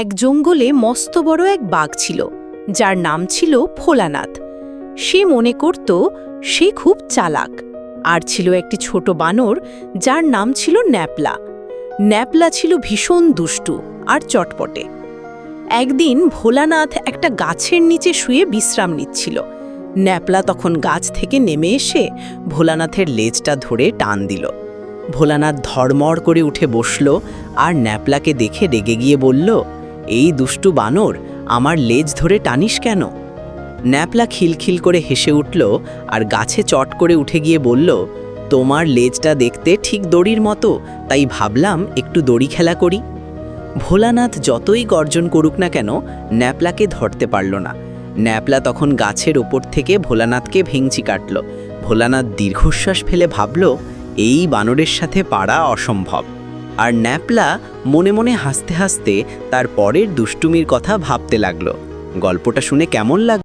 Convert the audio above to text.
এক জঙ্গলে মস্ত বড় এক বাঘ ছিল, যার নাম ছিল ভোলানাথ। সে মনে করত, সে খুব চালাক, আর ছিল একটি ছোট বানর, যার নাম ছিল ন্যাপলা। ন্যাপলা ছিল ভীষণ দুষ্টু আর চটপটে। একদিন ভোলানাথ একটা গাছের নিচে শুয়ে বিশ্রাম নিচ্ছিল। ন্যাপলা তখন গাছ থেকে নেমে এসে ভোলানাথের লেজটা ধরে টান দিল। ভোলানাথ ধড়মড় করে উঠে বসল আর ন্যাপলাকে দেখে রেগে গিয়ে বলল এই দুষ্টু বানর আমার লেজ ধরে টানিস কেন? ন্যাপলা খিলখিল করে হেসে উঠল আর গাছে চট করে উঠে গিয়ে বলল, তোমার লেজটা দেখতে ঠিক দড়ির মতো, তাই ভাবলাম একটু দড়ি খেলা করি। ভোলানাথ যতই গর্জন করুক না কেন, ন্যাপলাকে ধরতে পারল না। ন্যাপলা তখন গাছের ওপর থেকে ভোলানাথকে ভেঙচি কাটল। ভোলানাথ দীর্ঘশ্বাস ফেলে ভাবল, এই বানরের সাথে পারা অসম্ভব। আর ন্যাপলা মনে মনে হাসতে হাসতে তার পরের দুষ্টুমির কথা ভাবতে লাগল। গল্পটা শুনে কেমন লাগ